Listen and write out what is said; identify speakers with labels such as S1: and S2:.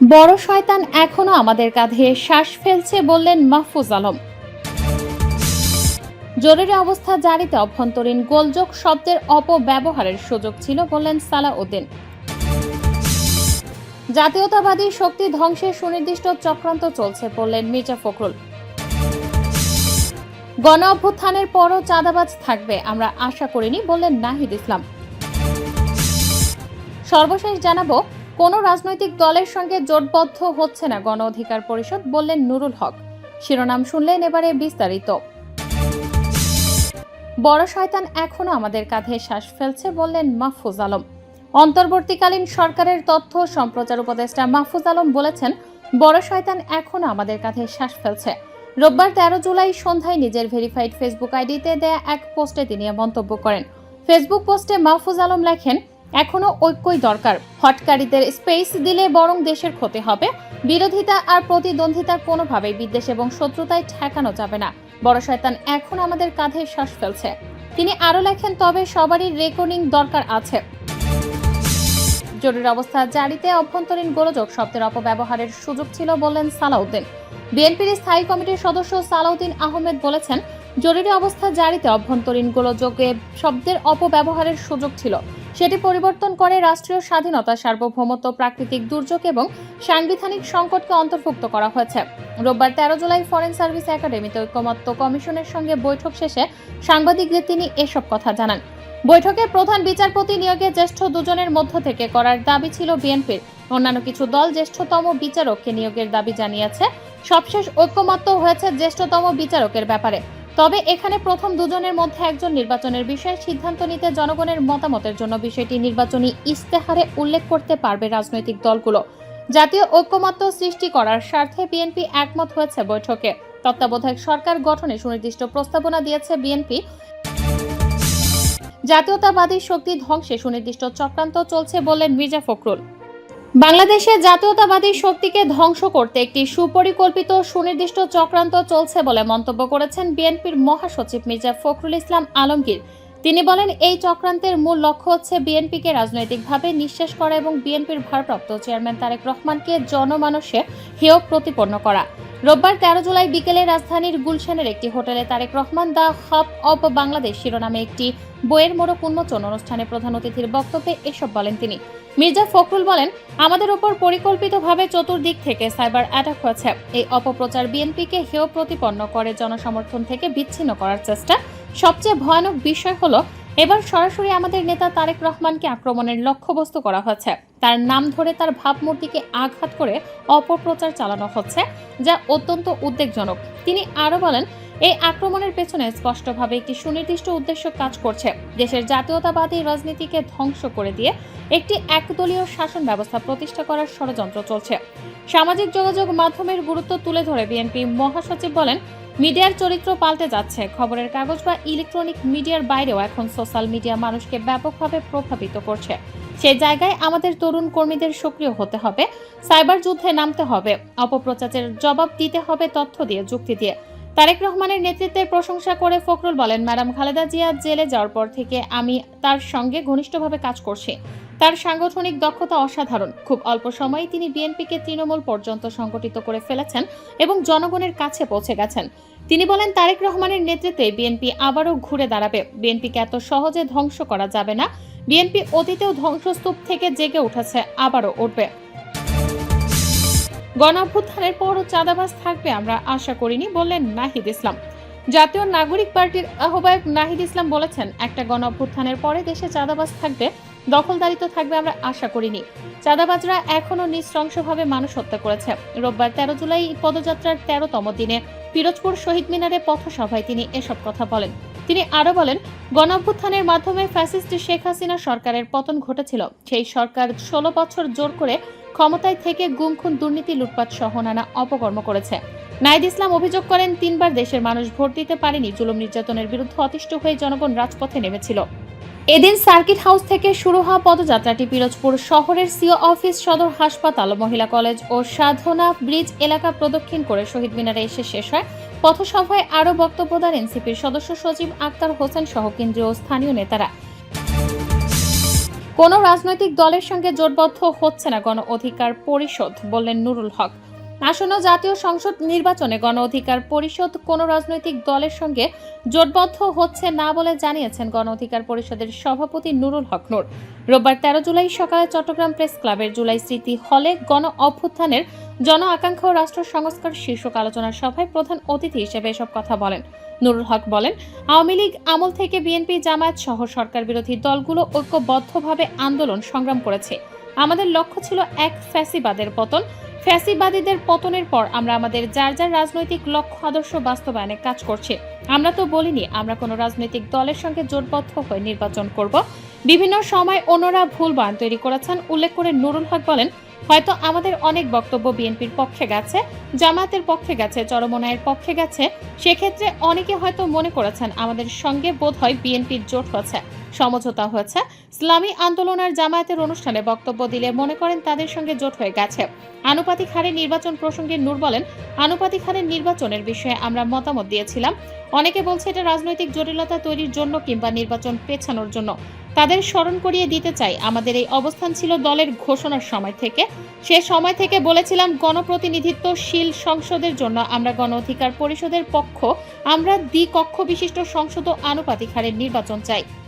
S1: বড় শয়তান এখনও আমাদের কাঁধে শ্বাস ফেলছে বললেন মাহফুজ আলম। জরুরি অবস্থা জারিতে অভ্যন্তরীণ গোলযোগ শব্দের অপব্যবহারের সুযোগ ছিল বললেন সালাউদ্দিন। জাতীয়তাবাদী শক্তি ধ্বংসের সুনির্দিষ্ট চক্রান্ত চলছে বললেন মির্জা ফখরুল। গণ অভ্যুত্থানের পরও চাঁদাবাজ থাকবে, আমরা আশা করিনি বললেন নাহিদ ইসলাম। সর্বশেষ জানাব কোন রাজনৈতিক দলের সঙ্গে জোটবদ্ধ হচ্ছে না গণ অধিকার পরিষদ বললেন নুরুল হক। শিরোনাম শুনলেন এবারে বিস্তারিত। বড় শয়তান এখনও আমাদের কাঁধে শ্বাস ফেলছে বললেন মাহফুজ আলম। অন্তর্বর্তীকালীন সরকারের তথ্য সম্প্রচার উপদেষ্টা মাহফুজ আলম বলেছেন, বড় শয়তান এখনও আমাদের কাঁধে শ্বাস ফেলছে। রোববার তেরো জুলাই সন্ধ্যায় নিজের ভেরিফাইড ফেসবুক আইডিতে দেয়া এক পোস্টে তিনি মন্তব্য করেন। ফেসবুক পোস্টে মাহফুজ আলম লেখেন এখনও ঐক্যই দরকার। হটকারীদের স্পেস দিলে বরং দেশের ক্ষতি হবে। বিরোধিতা আর প্রতিদ্বন্দ্বিতা কোনোভাবেই বিদ্বেষ এবং শত্রুতায় ঠেকানো যাবে না। বড় শয়তান এখন আমাদের কাঁধে শ্বাস ফেলছে। তিনি আরও লেখেন, তবে সবারই রেকর্ডিং দরকার আছে। জরুরি অবস্থা জারিতে অভ্যন্তরীণ গোলযোগ শব্দের অপব্যবহারের সুযোগ ছিল বললেন সালাউদ্দিন। বিএনপির স্থায়ী কমিটির সদস্য সালাউদ্দিন আহমেদ বলেছেন, জরুরি অবস্থা জারিতে অভ্যন্তরীণ গোলযোগে শব্দের অপব্যবহারের সুযোগ ছিল। সেটি পরিবর্তন করে রাষ্ট্রীয় স্বাধীনতা, সার্বভৌমত্ব, প্রাকৃতিক দুর্যোগ এবং সাংবিধানিক সংকটকে অন্তর্ভুক্ত করা হয়েছে। রোববার তেরো জুলাই ফরেন সার্ভিস একাডেমিতে ঐক্যমত্য কমিশনের সঙ্গে বৈঠক শেষে সাংবাদিকদের তিনি এসব কথা জানান। বৈঠকে প্রধান বিচারপতি নিয়োগে জ্যেষ্ঠ দুজনের মধ্য থেকে করার দাবি ছিল বিএনপির। অন্যান্য কিছু দল জ্যেষ্ঠতম বিচারককে নিয়োগের দাবি জানিয়েছে। সবশেষ ঐক্যমত্য হয়েছে জ্যেষ্ঠতম বিচারকের ব্যাপারে। তবে এখানে প্রথম দুজনের মধ্যে একজন নির্বাচনের বিষয়ে সিদ্ধান্ত নিতে জনগণের মতামতের জন্য বিষয়টি নির্বাচনী ইস্তেহারে উল্লেখ করতে পারবে রাজনৈতিক দলগুলো। জাতীয় ঐক্যমত্য সৃষ্টি করার স্বার্থে বিএনপি একমত হয়েছে বৈঠকে। তত্ত্বাবধায়ক সরকার গঠনে সুনির্দিষ্ট প্রস্তাবনা দিয়েছে বিএনপি। জাতীয়তাবাদী শক্তি ধ্বংসে সুনির্দিষ্ট চক্রান্ত চলছে বললেন মির্জা ফখরুল। বাংলাদেশে জাতীয়তাবাদী শক্তিকে ধ্বংস করতে একটি সুপরিকল্পিত সুনির্দিষ্ট চক্রান্ত চলছে বলে মন্তব্য করেছেন বিএনপির মহাসচিব মির্জা ফখরুল ইসলাম আলমগীর। তিনি বলেন, এই চক্রান্তের মূল লক্ষ্য হচ্ছে বিএনপিকে রাজনৈতিকভাবে নিঃশেষ করা এবং বিএনপির ভারপ্রাপ্ত চেয়ারম্যান তারেক রহমানকে জনমানসে হেয় প্রতিপন্ন করা। রোববার তেরো জুলাই বিকেলে রাজধানীর গুলশানের একটি হোটেলে Tarique Rahman the hub of Bangladesh শিরোনামে একটি বইয়ের মোড়ক উন্মোচন অনুষ্ঠানে প্রধান অতিথির বক্তব্যে এসব বলেন তিনি। মির্জা ফখরুল বলেন, আমাদের ওপর পরিকল্পিতভাবে চতুর্দিক থেকে সাইবার অ্যাটাক হয়েছে। এই অপপ্রচার বিএনপিকে হেয় প্রতিপন্ন করে জনসমর্থন থেকে বিচ্ছিন্ন করার চেষ্টা। সবচেয়ে ভয়ানক বিষয় হলো, এবার সরাসরি আমাদের নেতা তারেক রহমানকে আক্রমণের লক্ষ্যবস্তু করা হয়েছে তার নাম ধরে তার ভাবমূর্তিকে আঘাত করে অপপ্রচার চালানো হচ্ছে, যা অত্যন্ত উদ্বেগজনক। তিনি আরও বলেন এই আক্রমণের পেছনে স্পষ্টভাবে একটি সুনির্দিষ্ট উদ্দেশ্য কাজ করছে। দেশের জাতীয়তাবাদী রাজনীতিকে ধ্বংস করে দিয়ে একটি একদলীয় শাসন ব্যবস্থা প্রতিষ্ঠা করার ষড়যন্ত্র চলছে। সামাজিক যোগাযোগ মাধ্যমের গুরুত্ব তুলে ধরে বিএনপি মহাসচিব বলেন, মিডিয়ার চরিত্র পাল্টে যাচ্ছে। খবরের কাগজ বা ইলেকট্রনিক মিডিয়ার বাইরেও এখন সোশ্যাল মিডিয়া মানুষকে ব্যাপকভাবে প্রভাবিত করছে। সেই জায়গায় আমাদের তরুণ কর্মীদের সক্রিয় হতে হবে, সাইবার যুদ্ধে নামতে হবে, অপপ্রচারের জবাব দিতে হবে তথ্য দিয়ে, যুক্তি দিয়ে। তারেক রহমানের নেতৃত্বের প্রশংসা করে ফখরুল বলেন, ম্যাডাম খালেদা জিয়া জেলে যাওয়ার পর থেকে আমি তার সঙ্গে ঘনিষ্ঠভাবে কাজ করছি। তার সাংগঠনিক দক্ষতা অসাধারণ। খুব অল্প সময়ে তিনি বিএনপিকে তৃণমূল পর্যন্ত সংগঠিত করে ফেলেছেন এবং জনগণের কাছে পৌঁছে গেছেন। তিনি বলেন, তারেক রহমানের নেতৃত্বে বিএনপি আবারও ঘুরে দাঁড়াবে। বিএনপিকে এত সহজে ধ্বংস করা যাবে না। বিএনপি অতীতেও ধ্বংসস্তূপ থেকে জেগে উঠেছে, আবারও উঠবে। গণ অভ্যুত্থানের পরও চাঁদাবাজ থাকবে আমরা আশা করিনি, বললেন নাহিদ ইসলাম। জাতীয় নাগরিক পার্টির আহ্বায়ক নাহিদ ইসলাম বলেছেন, একটা গণ অভ্যুত্থানের পরে দেশে চাঁদাবাজ থাকবে, দখলদারিত্ব থাকবে আমরা আশা করিনি। চাঁদাবাজরা এখনও নৃশংসভাবে মানুষ হত্যা করেছে। রোববার তেরো জুলাই পদযাত্রার তেরোতম দিনে পিরোজপুর শহীদ মিনারে পথসভায় তিনি এসব কথা বলেন। তিনি আরও বলেন গণ অভ্যুত্থানের মাধ্যমে ফ্যাসিস্ট শেখ হাসিনা সরকারের পতন ঘটেছিল। সেই সরকার ষোলো বছর জোর করে ক্ষমতায় থেকে গুমখুন দুর্নীতি, লুটপাট সহ নানা অপকর্ম করেছে। নাইদ ইসলাম অভিযোগ করেন, তিনবার দেশের মানুষ ভোট দিতে পারেনি, জুলুম নির্যাতনের বিরুদ্ধে অতিষ্ঠ হয়ে জনগণ রাজপথে নেমেছিল। এদিন সার্কিট হাউস থেকে শুরু হওয়া পদযাত্রাটি পিরোজপুর শহরের সিও অফিস সদর হাসপাতাল, মহিলা কলেজ ও সাধনা ব্রিজ এলাকা প্রদক্ষিণ করে শহীদ মিনারে এসে শেষ হয়। পথসভায় আরও বক্তব্য দেন এনসিপির সদস্য সচিব আক্তার হোসেন সহ কেন্দ্রীয় স্থানীয় নেতারা। কোনো রাজনৈতিক দলের সঙ্গে জোটবদ্ধ হচ্ছে না গণ অধিকার পরিষদ, বললেন নুরুল হক। আসন্ন জাতীয় সংসদ নির্বাচনে গণ অধিকার পরিষদ কোনো রাজনৈতিক দলের সঙ্গে জোটবদ্ধ হচ্ছে না বলে জানিয়েছেন গণ অধিকার পরিষদের সভাপতি নুরুল হক নূর। রোববার তেরো জুলাই সকালে চট্টগ্রাম প্রেস ক্লাবের জুলাই স্মৃতি হলে গণ অভ্যুত্থানের জন আকাঙ্ক্ষা ও রাষ্ট্র সংস্কার শীর্ষক আলোচনা সভায় প্রধান অতিথি হিসেবে এসব কথা বলেন। নুরুল হক বলেন, আওয়ামী লীগ আমল থেকে বিএনপি, জামায়াত সহ সরকার বিরোধী দলগুলো ঐক্যবদ্ধভাবে আন্দোলন সংগ্রাম করেছে। আমাদের লক্ষ্য ছিল এক ফ্যাসিবাদের পতন। ফ্যাসিবাদীদের পতনের পর আমরা আমাদের যার যার রাজনৈতিক লক্ষ্য, আদর্শ বাস্তবায়নে কাজ করছি। আমরা তো বলিনি, আমরা কোনো রাজনৈতিক দলের সঙ্গে জোটবদ্ধ হয়ে নির্বাচন করব। বিভিন্ন সময় অন্যরা ভুল বয়ান তৈরি করেছেন, উল্লেখ করে নুরুল হক বলেন হয়তো আমাদের অনেক বক্তব্য বিএনপির পক্ষে গেছে, জামায়াতের পক্ষে গেছে, চরমনায়ের পক্ষে গেছে, সেক্ষেত্রে অনেকে হয়তো মনে করেছেন আমাদের সঙ্গে বোধ হয় বিএনপির জোট হয়েছে সমঝোতা হয়েছে। ইসলামী আন্দোলন আর জামায়াতের অনুষ্ঠানে বক্তব্য দিলে মনে করেন তাদের সঙ্গে জোট হয়ে গেছে। আনুপাতিক হারে নির্বাচন প্রসঙ্গে নূর বলেন, আনুপাতিক হারে নির্বাচনের বিষয়ে আমরা মতামত দিয়েছিলাম। অনেকে বলছে এটা রাজনৈতিক জটিলতা তৈরির জন্য কিংবা নির্বাচন পেছানোর জন্য। তাদের স্মরণ করিয়ে দিতে চাই, আমাদের এই অবস্থান ছিল দলের ঘোষণার সময় থেকে। সে সময় থেকে বলেছিলাম গণপ্রতিনিধিত্বশীল সংসদের জন্য আমরা গণ অধিকার পরিষদের পক্ষ, আমরা দ্বিকক্ষ বিশিষ্ট সংসদ আনুপাতিক হারে নির্বাচন চাই।